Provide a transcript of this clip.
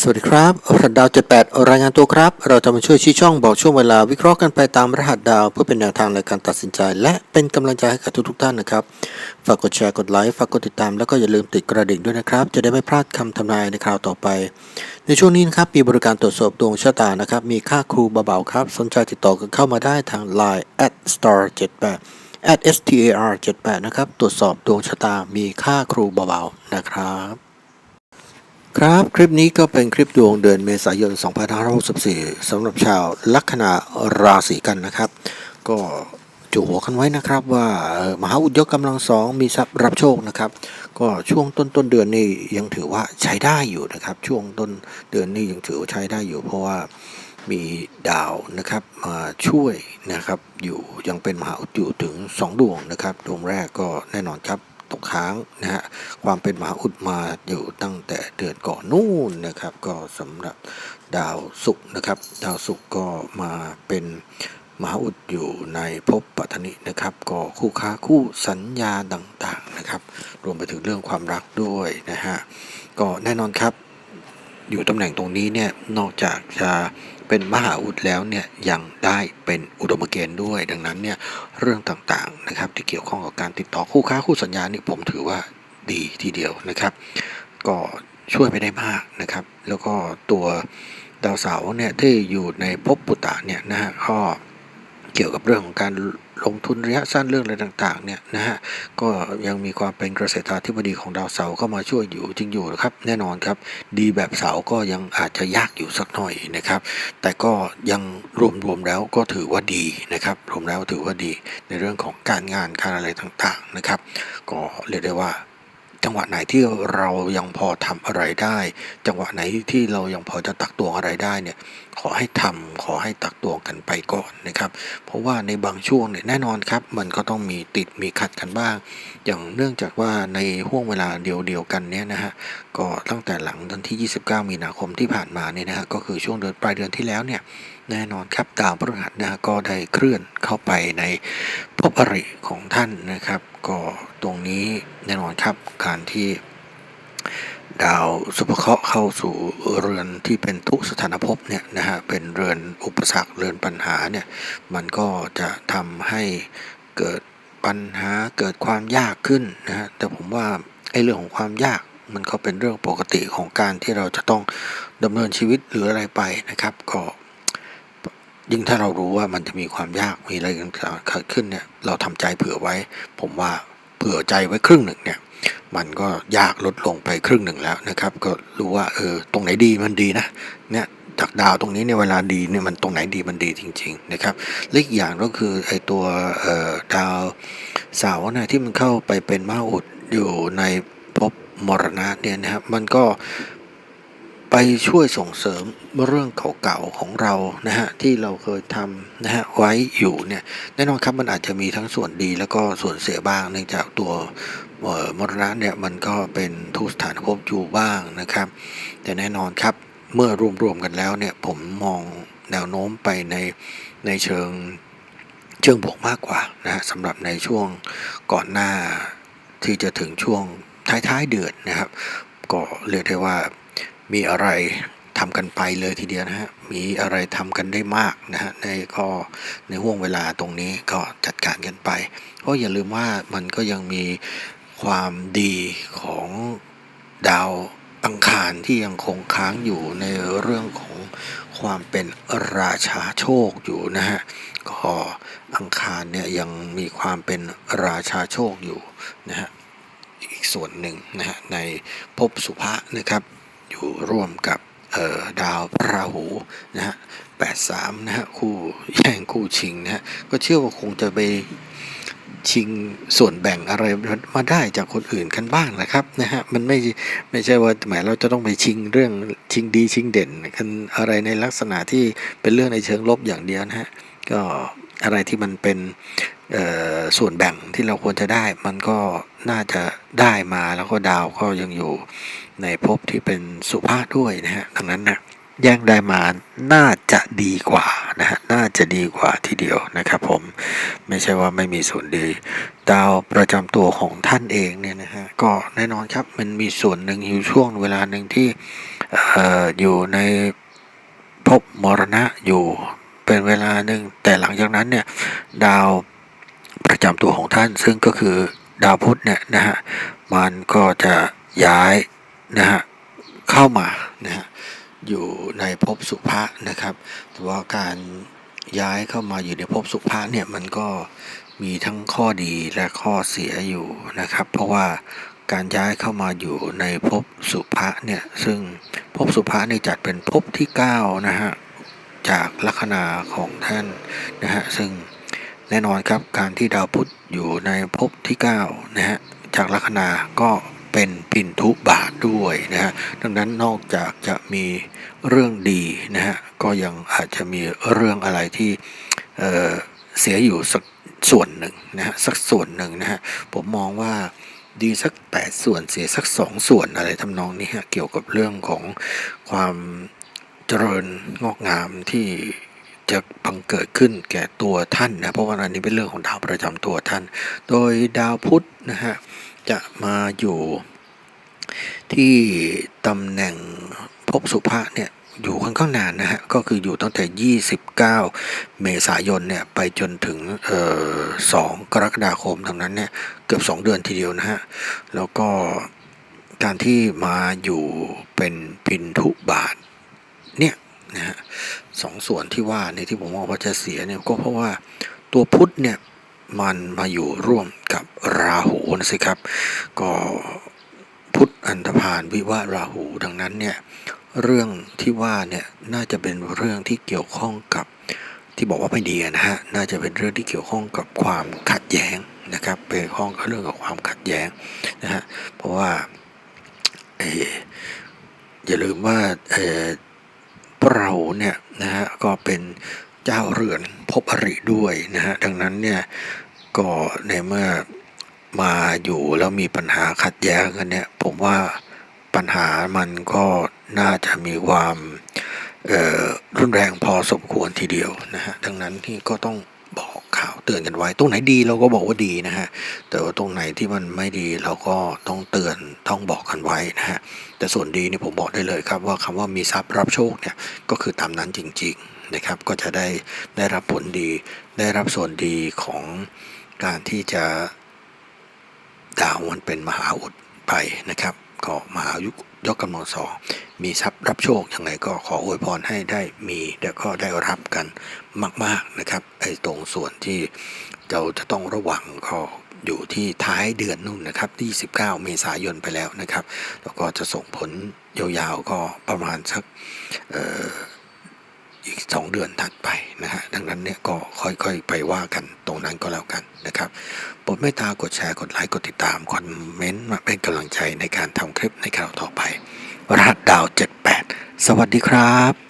สวัสดีครับรหัสดาว 78 รายงานตัวครับ เราจะมาช่วยชี้ช่องบอกช่วงเวลาวิเคราะห์กันไปตามรหัสดาว เพื่อเป็นแนวทางในการตัดสินใจ และเป็นกำลังใจให้กับทุกๆท่านนะครับ ฝากกดแชร์ กดไลค์ ฝากกดติดตาม แล้วก็อย่าลืมติดกระดิ่งด้วยนะครับ จะได้ไม่พลาดคำทำนายในคราวต่อไป ในช่วงนี้นะครับ มีบริการตรวจสอบดวงชะตานะครับ มีค่าครูเบาๆครับ สนใจติดต่อกันเข้ามาได้ทาง Line at star 78 at star 78นะครับ ตรวจสอบดวงชะตา มีค่าครูเบาๆนะครับ ครับ คลิปนี้ก็เป็นคลิปดวงเดือนเมษายน 2564สำหรับชาวลัคนาราศีกันนะครับ ก็จูหัวกันไว้นะครับว่ามหาอุดยกกำลังสองมีทรัพย์รับโชคนะครับ ก็ช่วงต้นต้นเดือนนี่ยังถือว่าใช้ได้อยู่นะครับ ช่วงต้นเดือนนี่ยังถือว่าใช้ได้อยู่ เพราะว่ามีดาวนะครับมาช่วยนะครับอยู่ยังเป็นมหาอุดอยู่ถึง 2 ดวงนะครับดวงแรกก็แน่นอนครับ ตกค้างนะฮะความเป็นมหาอุดมาอยู่ตั้งแต่เดือนก่อนนู่นนะครับ ก็สำหรับดาวศุกร์นะครับ ดาวศุกร์ก็มาเป็นมหาอุดอยู่ในภพปัตนินะครับ ก็คู่ค้าคู่สัญญาต่างๆนะครับ รวมไปถึงเรื่องความรักด้วยนะฮะก็แน่นอนครับ อยู่ตำแหน่งตรงนี้เนี่ยนอกจากจะเป็นมหาอุดแล้วเนี่ยยังได้เป็นอุดมเกณฑ์ด้วย ดังนั้นเนี่ยเรื่องต่างๆนะครับที่เกี่ยวข้องกับการติดต่อคู่ค้าคู่สัญญานี่ผมถือว่าดีทีเดียวนะครับ ก็ช่วยไปได้มากนะครับ แล้วก็ตัวดาวเสาร์เนี่ยที่อยู่ในภพปุตตะเนี่ยนะฮะก็เกี่ยวกับเรื่องของการ ลงทุนระยะสั้นเรื่องอะไรต่างๆเนี่ยนะฮะก็ยังมีความเป็นเกษตราธิบดีของดาวเสาร์เข้ามาช่วยอยู่จริงอยู่นะครับ แน่นอนครับดีแบบเสาร์ก็ยังอาจจะยากอยู่สักหน่อยนะครับ แต่ก็ยังรวมๆแล้วก็ถือว่าดีนะครับรวมแล้วถือว่าดีในเรื่องของการงานการอะไรต่างๆนะครับ ก็เรียกได้ว่า จังหวะไหนที่เรายังพอทำอะไรได้ จังหวะไหนที่เรายังพอจะตักตวงอะไรได้เนี่ยขอให้ทำขอให้ตักตวงกันไปก่อนนะครับ เพราะว่าในบางช่วงเนี่ยแน่นอนครับ มันก็ต้องมีติดมีขัดกันบ้าง อย่างเนื่องจากว่าในห่วงเวลาเดียวๆกันเนี่ยนะฮะก็ตั้งแต่หลังวันที่ 29 มีนาคมที่ผ่านมาเนี่ยนะฮะก็คือช่วงเดือนปลายเดือนที่แล้วเนี่ยแน่นอนครับดาวพฤหัสนะฮะก็ได้เคลื่อนเข้าไปใน ภพอริของท่านนะครับ ก็ตรงนี้แน่นอนครับการที่ดาวสุภเคราะห์เข้าสู่เรือนที่เป็นทุกสถานภพเนี่ยนะฮะเป็นเรือนอุปสรรคเรือนปัญหาเนี่ยมันก็จะทำให้เกิดปัญหาเกิดความยากขึ้นนะฮะแต่ผมว่าไอ้เรื่องของความยากมันก็เป็นเรื่องปกติของการที่เราจะต้องดำเนินชีวิตหรืออะไรไปนะครับ ก็ ยิ่งถ้าเรารู้ว่ามันจะมีความยากมีอะไรต่างๆเกิดขึ้นเนี่ยเราทำใจเผื่อไว้ ผมว่าเผื่อใจไว้ครึ่งหนึ่งเนี่ยมันก็ยากลดลงไปครึ่งหนึ่งแล้วนะครับ ก็รู้ว่าเออตรงไหนดีมันดีนะเนี่ยจากดาวตรงนี้เนี่ยเวลาดีเนี่ยมันตรงไหนดีมันดีจริง ๆ นะครับและอีกอย่างก็คือไอ้ตัวดาวเสาร์นะที่มันเข้าไปเป็นมหาอุดอยู่ในภพมรณะเนี่ยนะครับมันก็ ไปช่วยส่งเสริมเรื่องเก่าๆของเรานะฮะที่เราเคยทำนะฮะไว้อยู่เนี่ยแน่นอนครับมันอาจจะมีทั้งส่วนดีแล้วก็ส่วนเสียบ้างเนื่องจากตัวมรณะเนี่ยมันก็เป็นทุกสถานภพอยู่บ้างนะครับ แต่แน่นอนครับเมื่อรวมๆกันแล้วเนี่ยผมมองแนวโน้มไปในในเชิงเชิงบวกมากกว่านะฮะสำหรับในช่วงก่อนหน้าที่จะถึงช่วงท้ายๆเดือนนะครับ ก็เรียกได้ว่า มีอะไรทำกันไปเลยทีเดียวนะฮะ มีอะไรทำกันได้มากนะฮะ ในก็ในห่วงเวลาตรงนี้ก็จัดการกันไป เพราะอย่าลืมว่ามันก็ยังมีความดีของดาวอังคารที่ยังคงค้างอยู่ในเรื่องของความเป็นราชาโชคอยู่นะฮะ ก็อังคารเนี่ยยังมีความเป็นราชาโชคอยู่นะฮะ อีกส่วนหนึ่งนะฮะในภพสุภะนะครับ อยู่ร่วมกับดาวพราหูนะฮะแปดสามนะฮะคู่แย่งคู่ชิงนะฮะก็เชื่อว่าคงจะไปชิงส่วนแบ่งอะไรมาได้จากคนอื่นกันบ้างนะครับนะฮะมันไม่ไม่ใช่ว่าหมายเราจะต้องไปชิงเรื่องชิงดีชิงเด่นกันอะไรในลักษณะที่เป็นเรื่องในเชิงลบอย่างเดียวนะฮะก็ อะไรที่มันเป็นส่วนแบ่งที่เราควรจะได้ มันก็น่าจะได้มาแล้วก็ดาวก็ยังอยู่ในภพที่เป็นสุภาพด้วยนะฮะดังนั้นนะแย่งได้มาน่าจะดีกว่านะฮะน่าจะดีกว่าทีเดียวนะครับ ผมไม่ใช่ว่าไม่มีส่วนดีดาวประจำตัวของท่านเองเนี่ยนะฮะก็แน่นอนครับมันมีส่วนหนึ่งอยู่ช่วงเวลาหนึ่งที่เอ่ออยู่ในภพมรณะอยู่ เป็นเวลาหนึ่งแต่หลังจากนั้นเนี่ยดาวประจำตัวของท่านซึ่งก็คือดาวพุธเนี่ยนะฮะมันก็จะย้ายนะฮะเข้ามานะฮะอยู่ในภพสุภะนะครับแต่ว่าการย้ายเข้ามาอยู่ในภพสุภะเนี่ยมันก็มีทั้งข้อดีและข้อเสียอยู่นะครับ เพราะว่าการย้ายเข้ามาอยู่ในภพสุภะเนี่ยซึ่งภพสุภะเนี่ยจัดเป็นภพที่9นะฮะ จากลัคนาของท่านนะฮะซึ่งแน่นอนครับการที่ดาวพุธอยู่ในภพที่9นะฮะจากลัคนาก็เป็นปินทุบาทด้วยนะฮะดังนั้นนอกจากจะมีเรื่องดีนะฮะก็ยังอาจจะมีเรื่องอะไรที่เเสียอยู่สักส่วนหนึ่งนะฮะสักส่วนหนึ่งนะฮะผมมองว่าดีสักแปดส่วนเสียสักสองส่วนอะไรทำนองนี้ฮะเกี่ยวกับเรื่องของความ เจริญงอกงามที่จะบังเกิดขึ้นแก่ตัวท่านนะเพราะว่าอันนี้เป็นเรื่องของดาวประจำตัวท่าน โดยดาวพุธนะฮะจะมาอยู่ที่ตำแหน่งภพสุภะเนี่ยอยู่ค่อนข้างนานนะฮะก็คืออยู่ตั้งแต่ 29 เมษายนเนี่ยไปจนถึงเอ่อ2กรกฎาคมทั้งนั้นเนี่ยเกือบ 2 เดือนทีเดียวนะฮะแล้วก็การที่มาอยู่เป็นพินทุบาท เนี่ยนะฮะสองส่วนที่ว่าในที่ผมมองว่าจะเสียเนี่ยก็เพราะว่าตัวพุธเนี่ยมันมาอยู่ร่วมกับราหูนะสิครับ ก็พุธอันธพาลวิวาราหูดังนั้นเนี่ยเรื่องที่ว่าเนี่ยน่าจะเป็นเรื่องที่เกี่ยวข้องกับที่บอกว่าไม่ดีนะฮะน่าจะเป็นเรื่องที่เกี่ยวข้องกับความขัดแย้งนะครับเป็นข้องกับเรื่องกับความขัดแย้งนะฮะเพราะว่าเอออย่าลืมว่า เราเนี่ยนะฮะก็เป็นเจ้าเรือนภพอริด้วยนะฮะดังนั้นเนี่ยก็ในเมื่อมาอยู่แล้วมีปัญหาขัดแย้งกันเนี่ยผมว่าปัญหามันก็น่าจะมีความรุนแรงพอสมควรทีเดียวนะฮะดังนั้นที่ก็ต้อง เตือนกันไว้ ตรงไหนดีเราก็บอกว่าดีนะฮะ แต่ว่าตรงไหนที่มันไม่ดีเราก็ต้องเตือนต้องบอกกันไว้นะฮะ แต่ส่วนดีนี่ผมบอกได้เลยครับว่าคำว่ามีทรัพย์รับโชคเนี่ยก็คือตามนั้นจริง ๆนะครับ ก็จะได้ได้รับผลดี ได้รับส่วนดีของการที่จะดาวมันเป็นมหาอุดไปนะครับ ก็มหายุค ยกกำลังสองมีทรัพย์รับโชคยังไงก็ขออวยพรให้ได้มีแล้วก็ได้รับกันมาก ๆนะครับไอ้ตรงส่วนที่เราจะต้องระวังก็อยู่ที่ท้ายเดือนนู่นนะครับที่19 เมษายนไปแล้วนะครับ แล้วก็จะส่งผลยาวๆก็ประมาณสักเอ่อ อีก2เดือนถัดไปนะฮะดังนั้นเนี่ยก็ค่อยๆไปว่ากันตรงนั้นก็แล้วกันนะครับปดไม่ตากดแชร์กดไลค์กดติดตามคอมเมนต์มาเป็นกำลังใจในการทำคลิปในคราวต่อไปรหัสดาว 78 สวัสดีครับ